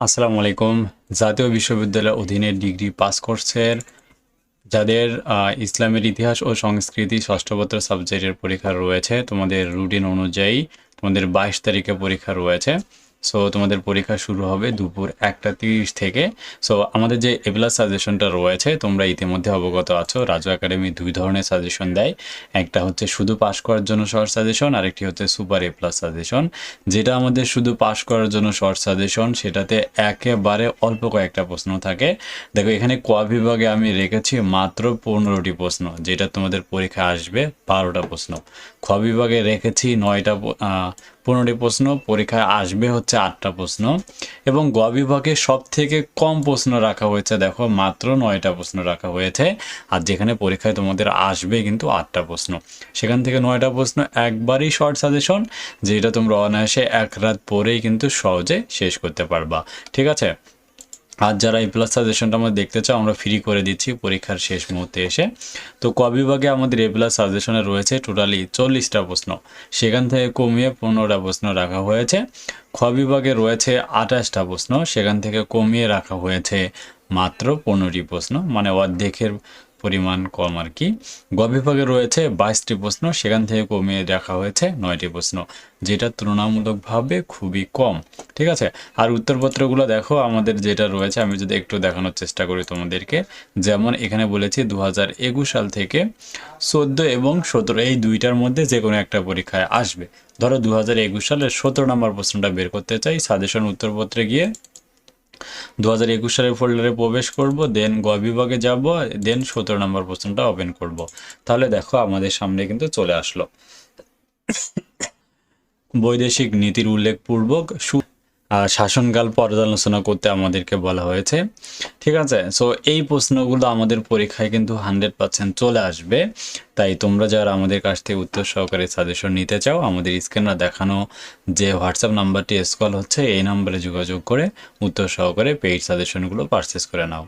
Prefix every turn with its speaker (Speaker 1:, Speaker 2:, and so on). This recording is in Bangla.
Speaker 1: আসসালামু আলাইকুম। জাতীয় বিশ্ববিদ্যালয়ের অধীনে ডিগ্রি পাস কোর্সের যাদের ইসলামের ইতিহাস ও সংস্কৃতি ষষ্ঠপত্র সাবজেক্টের পরীক্ষা রয়েছে, তোমাদের রুটিন অনুযায়ী তোমাদের বাইশ তারিখে পরীক্ষা রয়েছে। সো তোমাদের পরীক্ষা শুরু হবে দুপুর একটা তিরিশ থেকে। সো আমাদের যে এপ্লাস সাজেশনটা রয়েছে, তোমরা ইতিমধ্যে অবগত আছো। রাজু একাডেমি দুই ধরনের সাজেশন দেয়। একটা হচ্ছে শুধু পাশ করার জন্য শর্ট সাজেশন আরেকটি হচ্ছে সুপার এ প্লাস সাজেশন যেটা আমাদের শুধু পাশ করার জন্য শর্ট সাজেশন সেটাতে একেবারে অল্প কয়েকটা প্রশ্ন থাকে। দেখো, এখানে ক বিভাগে আমি রেখেছি মাত্র পনেরোটি প্রশ্ন, যেটা তোমাদের পরীক্ষা আসবে বারোটা প্রশ্ন। খ বিভাগে রেখেছি নয়টা পনেরোটি প্রশ্ন পরীক্ষায় আসবে হচ্ছে আটটা প্রশ্ন। এবং গ বিভাগে সব থেকে কম প্রশ্ন রাখা হয়েছে, দেখো, মাত্র নয়টা প্রশ্ন রাখা হয়েছে। আর যেখানে পরীক্ষায় তোমাদের আসবে কিন্তু আটটা প্রশ্ন। সেখান থেকে নয়টা প্রশ্ন একবারই শর্ট সাজেশন যেটা তোমরা অনায়াসে এক রাত পরেই কিন্তু সহজে শেষ করতে পারবা। ঠিক আছে? আর যারা এ প্লাস সাজেশনটা আমরা দেখতে চাও, আমরা ফ্রি করে দিচ্ছি পরীক্ষার শেষ মুহূর্তে এসে। তো ক বিভাগে আমাদের এ প্লাস সাজেশনে রয়েছে টোটালি চল্লিশটা প্রশ্ন। সেখান থেকে কমিয়ে পনেরোটা প্রশ্ন রাখা হয়েছে। খ বিভাগে রয়েছে আঠাশটা প্রশ্ন, সেখান থেকে কমিয়ে রাখা হয়েছে মাত্র পনেরোটি প্রশ্ন। মানে অর্ধেকের পরিমাণ কম আর কি। গ বিভাগে রয়েছে বাইশটি প্রশ্ন, সেখান থেকে কমিয়ে রাখা হয়েছে নয়টি প্রশ্ন, যেটা তুলনামূলকভাবে খুবই কম, ঠিক আছে? আর উত্তরপত্রগুলো দেখো, আমাদের যেটা রয়েছে, আমি যদি একটু দেখানোর চেষ্টা করি তোমাদেরকে। যেমন এখানে বলেছি দু হাজার একুশ সাল থেকে চোদ্দ এবং সতেরো, এই দুইটার মধ্যে যে কোনো একটা পরীক্ষায় আসবে। ধরো দু হাজার একুশ সালের সতেরো নম্বর প্রশ্নটা বের করতে চাই, সাজেশন উত্তরপত্রে গিয়ে দু হাজার একুশ সালের ফোল্ডারে প্রবেশ করব দেন গ বিভাগে যাব দেন সতেরো নম্বর প্রশ্নটা ওপেন করব। তাহলে দেখো আমাদের সামনে কিন্তু চলে আসলো। বৈদেশিক নীতির উল্লেখপূর্বক শাসনকাল পর্যালোচনা করতে আমাদেরকে বলা হয়েছে। ঠিক আছে? সো এই প্রশ্নগুলো আমাদের পরীক্ষায় কিন্তু হান্ড্রেড পার্সেন্ট চলে আসবে। তাই তোমরা যারা আমাদের কাছ থেকে উত্তর সহকারে সাজেশন নিতে চাও, আমাদের স্ক্রিনে দেখানো যে হোয়াটসঅ্যাপ নাম্বারটি স্কল হচ্ছে, এই নাম্বারে যোগাযোগ করে উত্তর সহকারে পেইড সাজেশনগুলো পারচেস করে নাও।